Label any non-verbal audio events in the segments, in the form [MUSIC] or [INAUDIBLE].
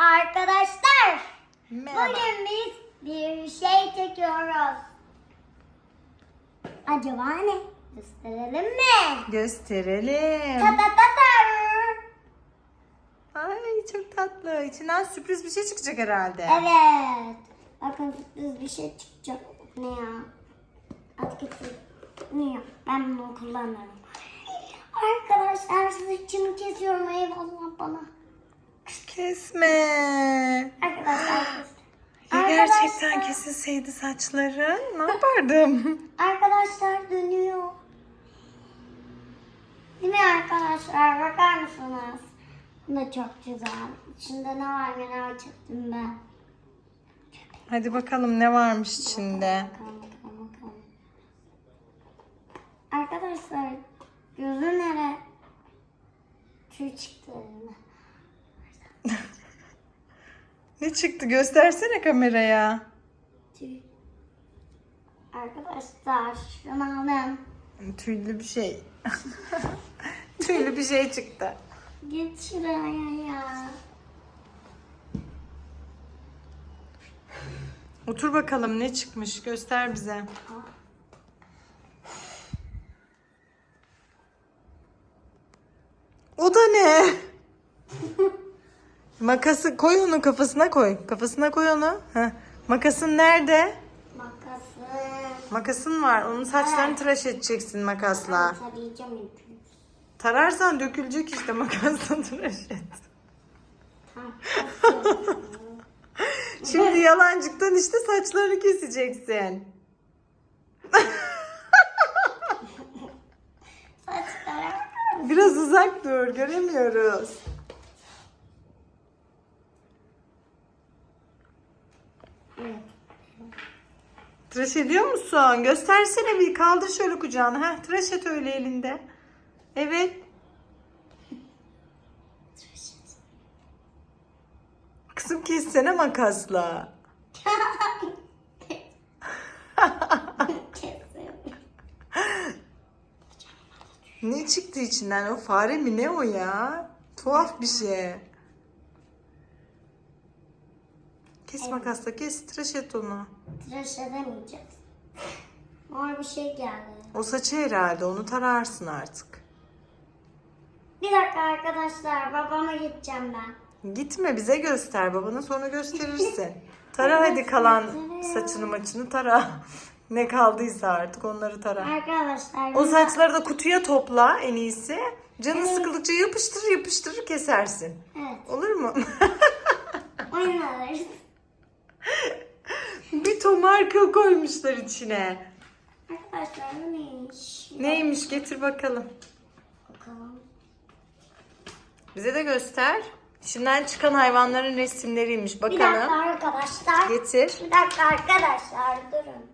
arkadaşlar. Merhaba. Bugün biz bir şey çekiyoruz. Acaba ne? Gösterelim mi? Gösterelim. Ta ta ta ta. Ay çok tatlı. İçinden sürpriz bir şey çıkacak herhalde. Evet. Bakın sürpriz bir şey çıkacak. Ne ya? At getir. Ne ya? Ben bunu kullanırım. Arkadaşlar saçımı kesiyorum. Eyvallah bana. Kesme. Arkadaşlar. Ya gerçekten Arkadaşlar- kesilseydi saçların ne yapardım? Arkadaşlar dönüyor. Değil mi arkadaşlar? Bakar mısınız? Bu da çok güzel. İçinde ne var merak ettim ben. Hadi bakalım ne varmış içinde. Bakalım bakalım bakalım. Arkadaşlar gözü nere? Tüy çıktı eline. Ne çıktı göstersene kameraya. Tüy. Arkadaşlar şunu alın. Tüylü bir şey. [LAUGHS] Tüylü bir şey çıktı. Git şuraya ya. Otur bakalım ne çıkmış göster bize. O da ne? Makası koy onu kafasına koy. Kafasına koy onu. Heh. Makasın nerede? Makası. Makasın var. Onun saçlarını tıraş edeceksin makasla. Tarayacağım. Tararsan dökülecek işte makasla tıraş et. Tamam. Şimdi yalancıktan işte saçlarını keseceksin. [LAUGHS] Saçlara? Biraz uzak dur göremiyoruz. Tıraş ediyor musun? Göstersene bir kaldır şöyle kucağını. Heh, tıraş et öyle elinde. Evet. Kızım kessene makasla. Ne çıktı içinden? O fare mi ne o ya? Tuhaf bir şey. Kes makasla kes tıraş et onu. Tıraş edemeyeceğiz. Mor bir şey geldi. O saçı herhalde onu tararsın artık. Bir dakika arkadaşlar babama gideceğim ben. Gitme bize göster babana sonra gösterirsin. [LAUGHS] Tara hadi kalan saçını maçını tara. [LAUGHS] Ne kaldıysa artık onları tara. Arkadaşlar O saçları da kutuya topla en iyisi. Canın sıkıldıkça yapıştırır yapıştırır kesersin. Evet Olur mu? [LAUGHS] oynarız. [LAUGHS] bir tomar kıl koymuşlar içine. Arkadaşlar bu neymiş? Neymiş getir bakalım. Bakalım. Bize de göster. İçinden çıkan hayvanların resimleriymiş. Bir dakika Bakalım. arkadaşlar. Getir. Bir dakika arkadaşlar durun.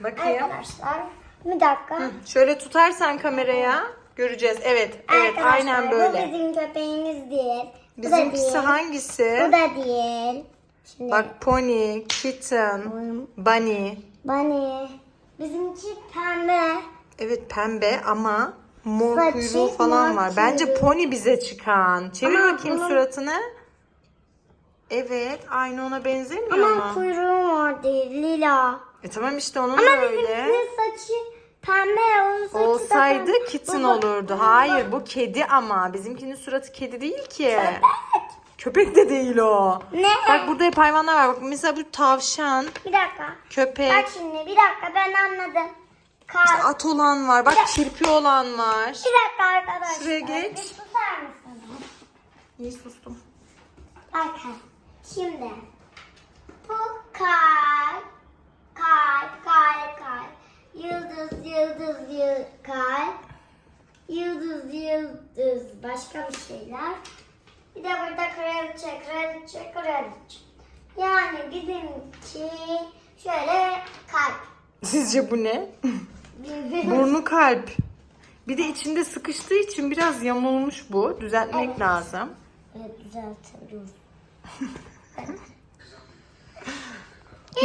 Bakayım. Arkadaşlar bir dakika. Hı, Şöyle tutarsan kameraya göreceğiz. Evet, evet Arkadaşlar, aynen Bu böyle. bizim köpeğimiz değil. Bu da Bizimkisi değil. hangisi? Bu da değil. Şimdi Bak pony, kitten, bunny. Bunny. Bizimki pembe. Evet pembe ama mor Saçı kuyruğu falan mor var. Bence kuyruğu. pony bize çıkan. Çevir Ama bakayım bunun- suratını. Evet, aynı ona benzemiyor Ama mu? kuyruğu mor değil. Lila. E tamam işte onun Ama da öyle. bizimkinin saçı pembe. Onun saçı da Olsaydı pembe. kitten Baba, olurdu. Hayır bu kedi ama. Bizimkinin suratı kedi değil ki. Köpek. De değil o. Ne? Bak burada hep hayvanlar var. Bak mesela bu tavşan, Bir dakika. köpek, Bak şimdi bir dakika ben anladım. Kar. at olan var. Bak kirpi olan var. Bir dakika arkadaşlar. Şuraya geç. Bir susar mısınız? İyi sustum. Bakın. Şimdi. Bu kalp. Kalp, kalp, kalp. Yıldız, yıldız, yıldız, kalp. Yıldız, yıldız. Başka bir şeyler. Bir de burada kraliçe, kraliçe, kraliçe. Yani bizimki şöyle kalp. Sizce bu ne? Burnu kalp. Bir de içinde sıkıştığı için biraz yamulmuş bu. Düzeltmek Evet. lazım. Evet düzeltebiliyoruz. [LAUGHS]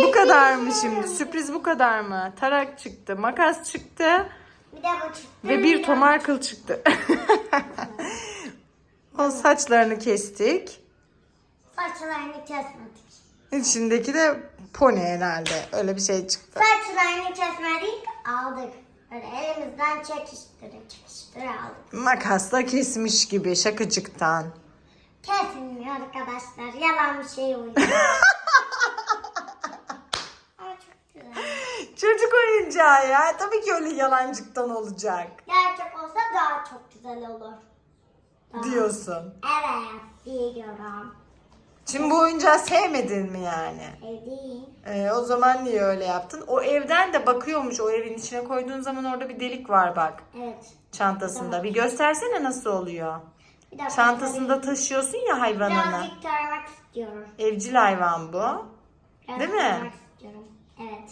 Bu kadar mı şimdi? Sürpriz bu kadar mı? Tarak çıktı, makas çıktı Bir de bu çıktı. ve bir tomar kıl çıktı. [LAUGHS] o saçlarını kestik. Saçlarını kesmedik. İçindeki de pony herhalde. Öyle bir şey çıktı. Saçlarını kesmedik aldık. Böyle elimizden çekiştire çekiştire aldık. Makasla kesmiş gibi şakacıktan. Kesilmiyor arkadaşlar. Yalan bir şey uyuyor. [LAUGHS] Çocuk oyuncağı ya. Tabii ki öyle yalancıktan olacak. Gerçek olsa daha çok güzel olur. Diyorsun. Evet biliyorum. Şimdi bu oyuncağı sevmedin mi yani? Ev değil. Ee, o zaman niye öyle yaptın? O evden de bakıyormuş. O evin içine koyduğun zaman orada bir delik var bak. Evet. Çantasında. Bir göstersene nasıl oluyor. Bir dakika. Çantasında taşıyorsun ya hayvanını. Birazcık taramak istiyorum. Evcil hayvan bu. Birazcık Değil mi? istiyorum. Evet.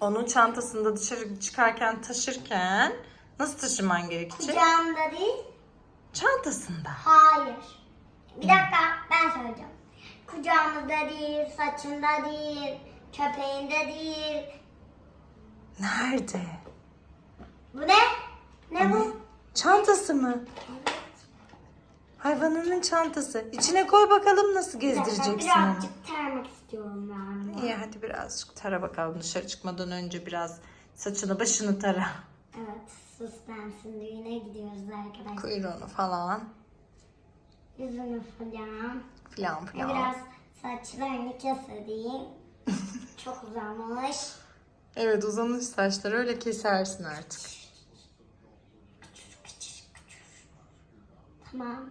Onun çantasında dışarı çıkarken taşırken nasıl taşıman gerekecek? Kucağımda değil. Çantasında. Hayır. Bir dakika ben söyleyeceğim. Kucağımda değil, saçında değil, köpeğinde değil. Nerede? Bu ne? Ne bu? Çantası mı? Hayvanının çantası. İçine koy bakalım nasıl gezdireceksin onu. Birazcık taramak istiyorum ben. İyi hadi birazcık tara bakalım. Dışarı çıkmadan önce biraz saçını başını tara. Evet, süslensin düğüne gidiyoruz arkadaşlar. Kuyruğunu falan. Yüzünü falan. Filan filan. Biraz saçlarını keseyim. [LAUGHS] Çok uzamış. Evet uzamış saçları öyle kesersin artık. Tamam.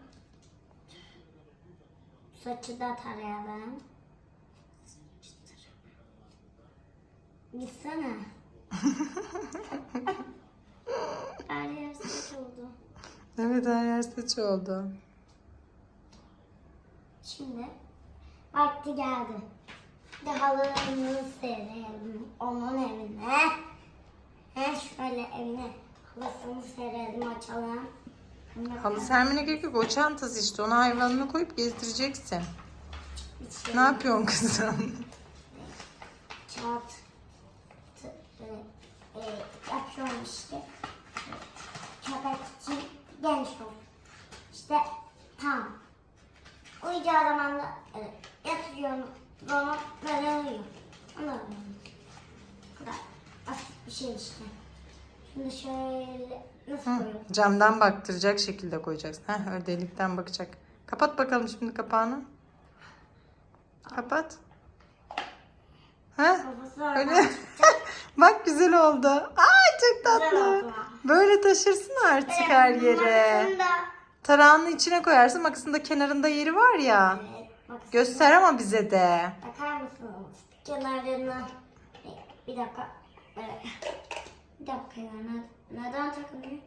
Saçı da tarayalım. Gitsene. [LAUGHS] Her yer saç oldu. Evet her yer saç oldu. Şimdi vakti geldi. De halını serelim onun evine. He şöyle evine halısını serelim açalım. Halı sermene gerek yok. O çantası işte. Ona hayvanını koyup gezdireceksin. İçeri Ne yapıyorsun kızım? Çat. t- Böyle e, yapıyorum işte. Köpek için genç ol. İşte tam. Uyuyacağı zaman da evet, yatırıyorum. Onu böyle uyuyor. Onu Bu kadar. Basit bir şey işte. Şimdi şöyle nasıl Hı, camdan baktıracak şekilde koyacaksın. Heh, öyle delikten bakacak. Kapat bakalım şimdi kapağını. Kapat. Kafası öyle. [LAUGHS] Bak güzel oldu. Ay çok tatlı. Böyle taşırsın artık her yere. Makasını da- Tarağını içine koyarsın. Makasın da kenarında yeri var ya. Evet, Göster ama bize de. Bakar mısınız? Kenarlarına bir dakika. Bir dakika ya. ne- Neden takılıyor?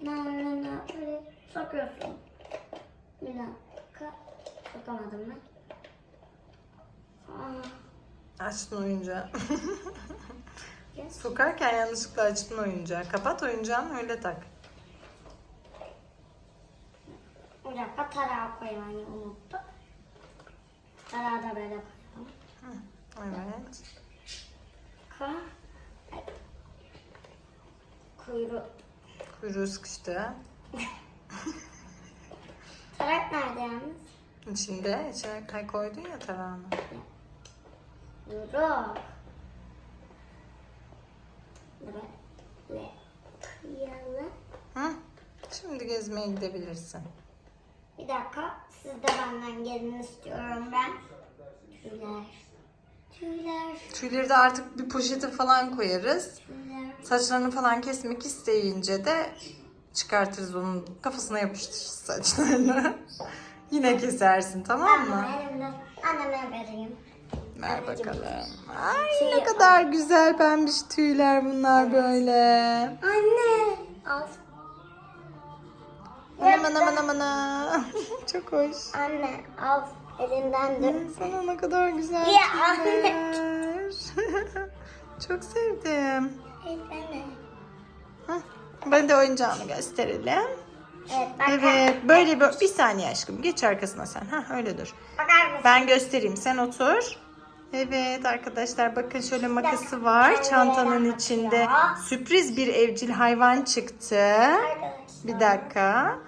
Kenarlarına böyle sokuyorsun. Bir dakika. Sokamadım ben. Aa, Açtın oyuncağı. [LAUGHS] geç. Sokarken yanlışlıkla açtın oyuncağı. Kapat oyuncağını öyle tak. Bir dakika tarağı koymayı unuttum. Tarağı da böyle koyalım. Evet. Ka. Kuyruğu. Kuyruğu sıkıştı. Tarak nerede yalnız? İçinde içine kay koydun ya tarağını. Kuyruğu. Böyle kıyalım. Hı? Şimdi gezmeye gidebilirsin. Bir dakika. Siz de benden gelin istiyorum ben. Tüyler. Tüyler. Tüyleri de artık bir poşete falan koyarız. Tüyler. Saçlarını falan kesmek isteyince de çıkartırız onun kafasına yapıştırırız saçlarını. [LAUGHS] Yine kesersin tamam mı? elimden anneme vereyim. Ver bakalım. Ay ne kadar güzel pembiş tüyler bunlar böyle. Anne. Al. Aman aman aman aman. [LAUGHS] Çok hoş. Anne al. Elinden de. Sana ne kadar güzel tüyler. [LAUGHS] Çok sevdim. Hı. Ben de oyuncağını gösterelim. Evet Evet böyle bir, bir saniye aşkım geç arkasına sen. Ha öyle dur. bakar mısın? Ben göstereyim sen otur. Evet arkadaşlar bakın şöyle makası var. Çantanın içinde sürpriz bir evcil hayvan çıktı. Bir dakika.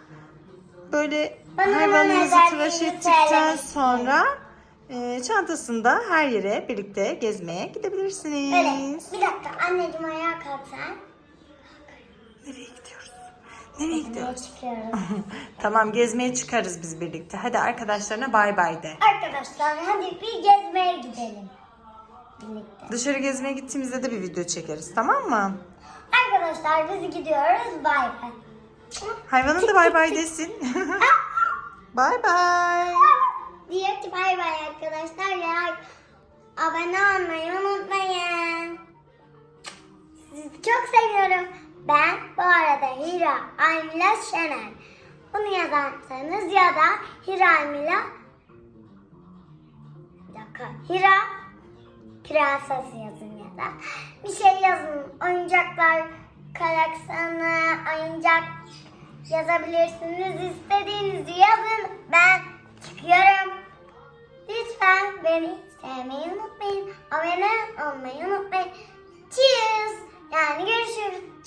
Böyle hayvanınızı tıraş ettikten sonra e, çantasında her yere birlikte gezmeye gidebilirsiniz. Öyle. Bir dakika anneciğim Nereye gidiyoruz? [LAUGHS] tamam gezmeye çıkarız biz birlikte. Hadi arkadaşlarına bay bay de. Arkadaşlar hadi bir gezmeye gidelim. Birlikte. Dışarı gezmeye gittiğimizde de bir video çekeriz tamam mı? Arkadaşlar biz gidiyoruz. Bay bay. Hayvanın da bay bay desin. [LAUGHS] bay bay. [LAUGHS] Diyor ki bay bay arkadaşlar ya. Abone olmayı unutmayın. Sizi çok seviyorum. Ben bu arada Hira Aymila Şener. Bunu yazarsanız ya da Hira Aymila Dakika. Hira Prenses yazın ya da. Bir şey yazın. Oyuncaklar karaksanı, oyuncak yazabilirsiniz. İstediğinizi yazın. Ben çıkıyorum. Lütfen beni sevmeyi unutmayın. Abone olmayı unutmayın. Cheers. Yani görüşürüz.